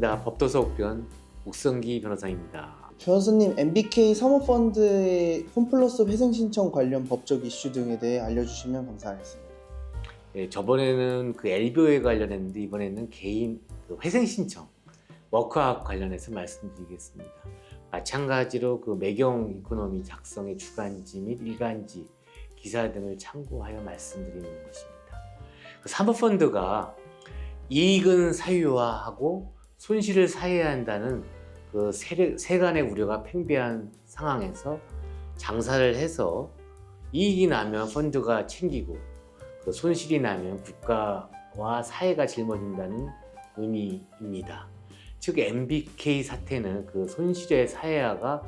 반갑습니다. 법도서옥변 옥성기 변호사입니다. 변호사님, MBK 사모펀드의 홈플러스 회생 신청 관련 법적 이슈 등에 대해 알려주시면 감사하겠습니다. 예, 저번에는 그 LBO에 관련했는데 이번에는 개인 그 회생 신청 워크아웃 관련해서 말씀드리겠습니다. 마찬가지로 그 매경 이코노미 작성의 주간지 및 일간지 기사 등을 참고하여 말씀드리는 것입니다. 그 사모펀드가 이익은 사유화하고 손실을 사해야 한다는 그 세력- 세간의 우려가 팽배한 상황에서 장사를 해서 이익이 나면 펀드가 챙기고 그 손실이 나면 국가와 사회가 짊어진다는 의미입니다. 즉 MBK 사태는 그 손실의 사회화가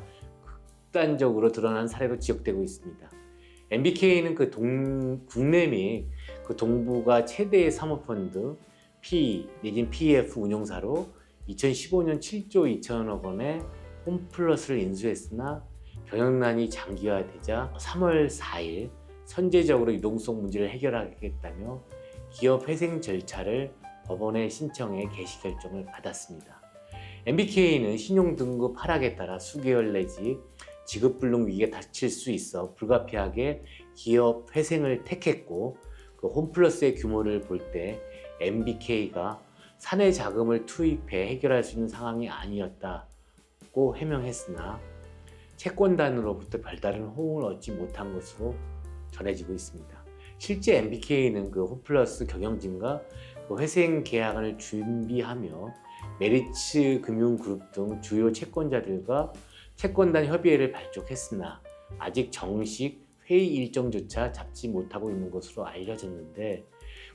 극단적으로 드러난 사례로 지적되고 있습니다. MBK는 그 동, 국내 및 그 동부가 최대의 사모펀드 P 내진 PF 운용사로 2015년 7조 2천억 원의 홈플러스를 인수했으나 경영난이 장기화되자 3월 4일 선제적으로 유동성 문제를 해결하겠다며 기업 회생 절차를 법원에 신청해 개시 결정을 받았습니다. MBK는 신용 등급 하락에 따라 수개월 내지 지급 불능 위기에 닥칠 수 있어 불가피하게 기업 회생을 택했고 그 홈플러스의 규모를 볼 때 MBK가 사내 자금을 투입해 해결할 수 있는 상황이 아니었다고 해명했으나 채권단으로부터 별다른 호응을 얻지 못한 것으로 전해지고 있습니다. 실제 MBK는 그 홈플러스 경영진과 그 회생 계약안을 준비하며 메리츠 금융그룹 등 주요 채권자들과 채권단 협의회를 발족했으나 아직 정식 회의 일정조차 잡지 못하고 있는 것으로 알려졌는데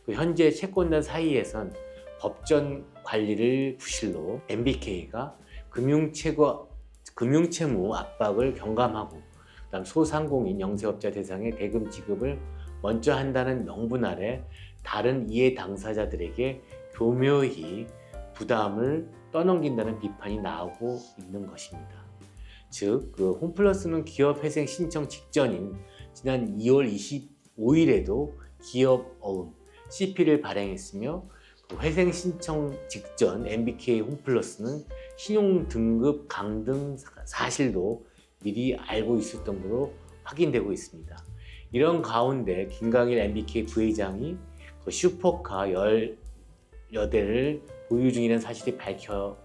그 현재 채권단 사이에선 법전 관리를 부실로 MBK가 금융채거 금융채무 압박을 경감하고 그다음 소상공인 영세업자 대상의 대금 지급을 먼저 한다는 명분 아래 다른 이해 당사자들에게 교묘히 부담을 떠넘긴다는 비판이 나오고 있는 것입니다. 즉, 그 홈플러스는 기업 회생 신청 직전인 지난 2월 25일에도 기업 어음 CP를 발행했으며 그 회생 신청 직전 MBK 홈플러스는 신용 등급 강등 사실도 미리 알고 있었던 것으로 확인되고 있습니다. 이런 가운데 김강일 MBK 부회장이 그 슈퍼카 18대를 보유 중이라는 사실이 밝혀져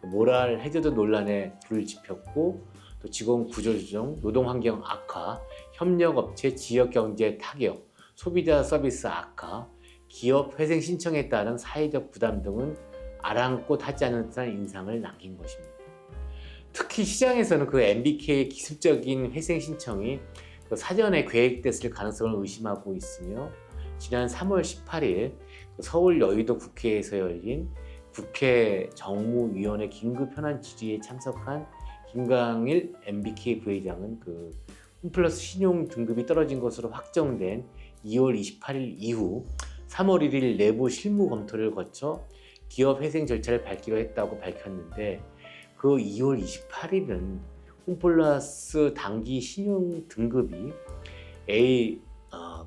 그 모랄 해저드 논란에 불을 지폈고 또 직원 구조 조정, 노동 환경 악화, 협력업체 지역 경제 타격, 소비자 서비스 악화, 기업 회생 신청에 따른 사회적 부담 등은 아랑곳 하지 않은 듯한 인상을 남긴 것입니다. 특히 시장에서는 그 MBK의 기술적인 회생 신청이 그 사전에 계획됐을 가능성을 의심하고 있으며 지난 3월 18일 그 서울 여의도 국회에서 열린 국회 정무위원회 긴급 현안 질의에 참석한 김강일 MBK 부회장은 그 홈플러스 신용 등급이 떨어진 것으로 확정된 2월 28일 이후 3월 1일 내부 실무 검토를 거쳐 기업 회생 절차를 밟기로 했다고 밝혔는데 그 2월 28일은 홈플러스 단기 신용 등급이 A 어,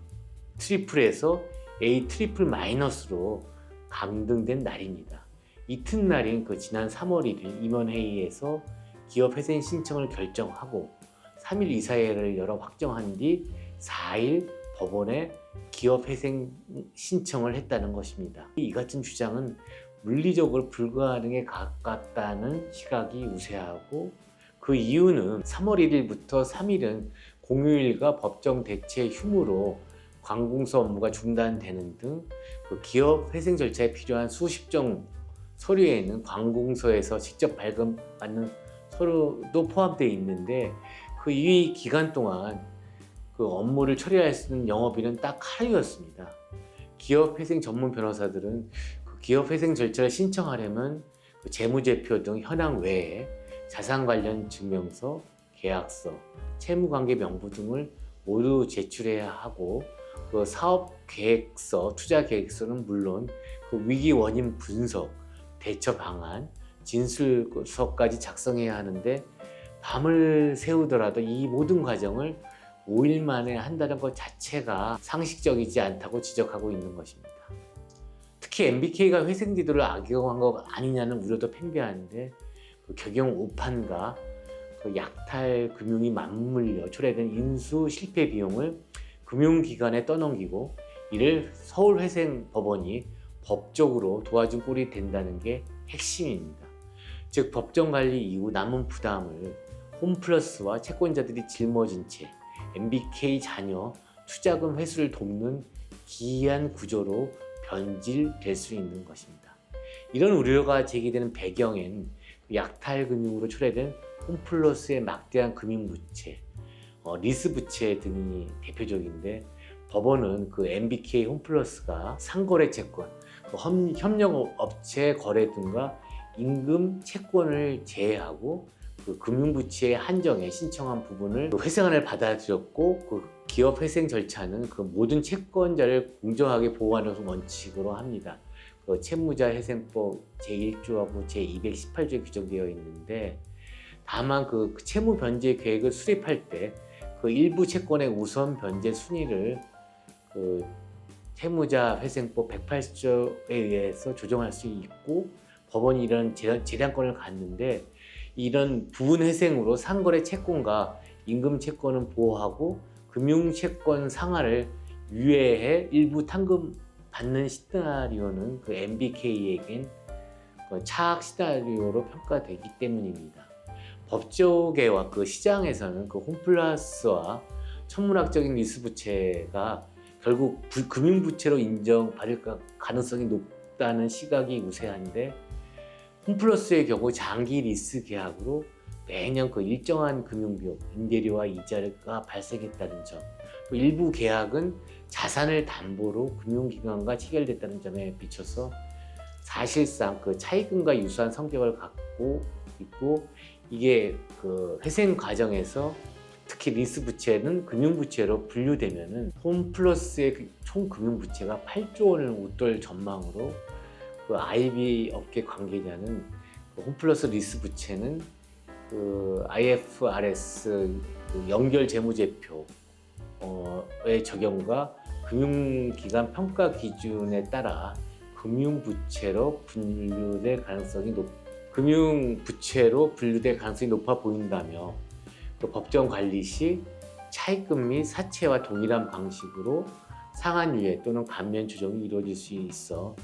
트리플에서 A 트리플 마이너스로 강등된 날입니다. 이튿날인 그 지난 3월 1일 임원회의에서 기업 회생 신청을 결정하고 3일 이사회를 열어 확정한 뒤 4일 법원에 기업 회생 신청을 했다는 것입니다. 이 같은 주장은 물리적으로 불가능에 가깝다는 시각이 우세하고 그 이유는 3월 1일부터 3일은 공휴일과 법정 대체 휴무로 관공서 업무가 중단되는 등 그 기업 회생 절차에 필요한 수십 종 서류에는 관공서에서 직접 발급받는 서류도 포함되어 있는데 그 이 기간 동안 그 업무를 처리할 수 있는 영업일은 딱 하루였습니다. 기업 회생 전문 변호사들은 그 기업 회생 절차를 신청하려면 그 재무제표 등 현황 외에 자산 관련 증명서, 계약서, 채무관계 명부 등을 모두 제출해야 하고 그 사업 계획서, 투자 계획서는 물론 그 위기 원인 분석, 대처 방안, 진술서까지 작성해야 하는데 밤을 새우더라도 이 모든 과정을 5일 만에 한다는 것 자체가 상식적이지 않다고 지적하고 있는 것입니다. 특히 MBK가 회생제도를 악용한 것 아니냐는 우려도 팽배한데 그 경영 오판과 그 약탈 금융이 맞물려 초래된 인수 실패 비용을 금융기관에 떠넘기고 이를 서울회생법원이 법적으로 도와준 꼴이 된다는 게 핵심입니다. 즉 법정 관리 이후 남은 부담을 홈플러스와 채권자들이 짊어진 채 MBK 자녀 투자금 회수를 돕는 기이한 구조로 변질될 수 있는 것입니다. 이런 우려가 제기되는 배경엔 약탈 금융으로 초래된 홈플러스의 막대한 금융 부채, 어, 리스 부채 등이 대표적인데 법원은 그 MBK 홈플러스가 상거래 채권, 그 협- 협력 업체 거래 등과 임금 채권을 제외하고 그 금융부채의 한정에 신청한 부분을 그 회생안을 받아들였고 그 기업 회생 절차는 그 모든 채권자를 공정하게 보호하는 원칙으로 합니다. 그 채무자 회생법 제1조하고 제218조에 규정되어 있는데 다만 그 채무 변제 계획을 수립할 때 그 일부 채권의 우선 변제 순위를 그 채무자 회생법 180조에 의해서 조정할 수 있고 법원이 이런 재- 재량권을 갖는데 이런 부분 회생으로 상거래 채권과 임금 채권은 보호하고 금융 채권 상하를 유예해 일부 탕금 받는 시나리오는 그 MBK에겐 그 차악 시나리오로 평가되기 때문입니다. 법조계와 그 시장에서는 그 홈플러스와 천문학적인 리스 부채가 결국 부- 금융부채로 인정받을 가- 가능성이 높다는 시각이 우세한데 홈플러스의 경우 장기 리스 계약으로 매년 그 일정한 금융비용, 임대료와 이자가 발생했다는 점, 또 일부 계약은 자산을 담보로 금융기관과 체결됐다는 점에 비춰서 사실상 그 차익금과 유사한 성격을 갖고 있고 이게 그 회생 과정에서 특히 리스 부채는 금융부채로 분류되면은 홈플러스의 그총 금융부채가 8조 원을 웃돌 전망으로 그 IB 업계 관계자는 그 홈플러스 리스 부채는 그 IFRS 그 연결 재무제표의 적용과 금융기관 평가 기준에 따라 금융부채로 분류될 가능성이 높 금융부채로 분류될 가능성이 높아 보인다며 그 법정 관리 시 차입금 및 사채와 동일한 방식으로 상한유예 또는 감면 조정이 이루어질 수 있어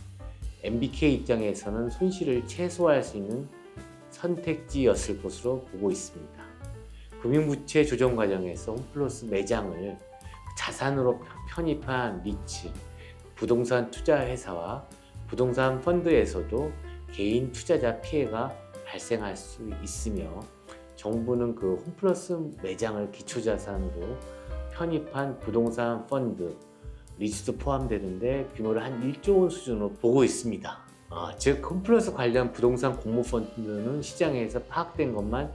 MBK 입장에서는 손실을 최소화할 수 있는 선택지였을 것으로 보고 있습니다. 금융부채 조정 과정에서 홈플러스 매장을 자산으로 편입한 리츠, 부동산 투자 회사와 부동산 펀드에서도 개인 투자자 피해가 발생할 수 있으며 정부는 그 홈플러스 매장을 기초자산으로 편입한 부동산 펀드, 리츠도 포함되는데 규모를 한 1조 원 수준으로 보고 있습니다. 아, 즉 홈플러스 관련 부동산 공모 펀드는 시장에서 파악된 것만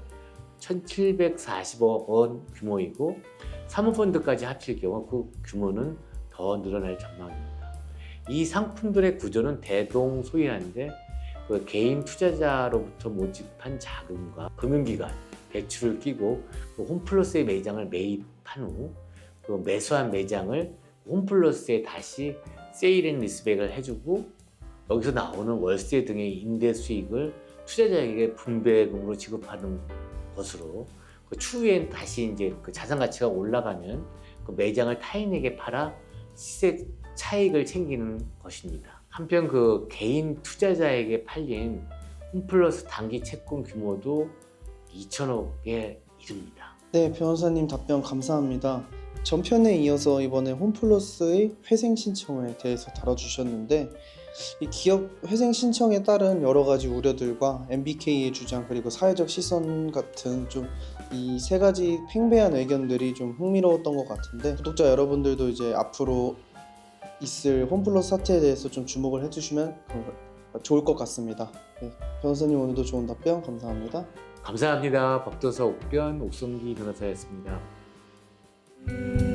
1,740억 원 규모이고 사모펀드까지 합칠 경우 그 규모는 더 늘어날 전망입니다. 이 상품들의 구조는 대동 소이한데 그 개인 투자자로부터 모집한 자금과 금융기관 대출을 끼고 그 홈플러스의 매장을 매입한 후 그 매수한 매장을 홈플러스에 다시 세일앤 리스백을 해주고 여기서 나오는 월세 등의 임대 수익을 투자자에게 분배금으로 지급하는 것으로 그 추후엔 다시 이제 그 자산 가치가 올라가면 그 매장을 타인에게 팔아 시세 차익을 챙기는 것입니다. 한편 그 개인 투자자에게 팔린 홈플러스 단기 채권 규모도 2천억에 이릅니다. 네, 변호사님 답변 감사합니다. 전편에 이어서 이번에 홈플러스의 회생 신청에 대해서 다뤄주셨는데 이 기업 회생 신청에 따른 여러 가지 우려들과 MBK의 주장 그리고 사회적 시선 같은 좀 이 세 가지 팽배한 의견들이 좀 흥미로웠던 것 같은데 구독자 여러분들도 이제 앞으로 있을 홈플러스 사태에 대해서 좀 주목을 해주시면 그- 좋을 것 같습니다. 네, 변호사님 오늘도 좋은 답변 감사합니다. 감사합니다. 법도사 옥변 옥성기 변호사였습니다. Thank you.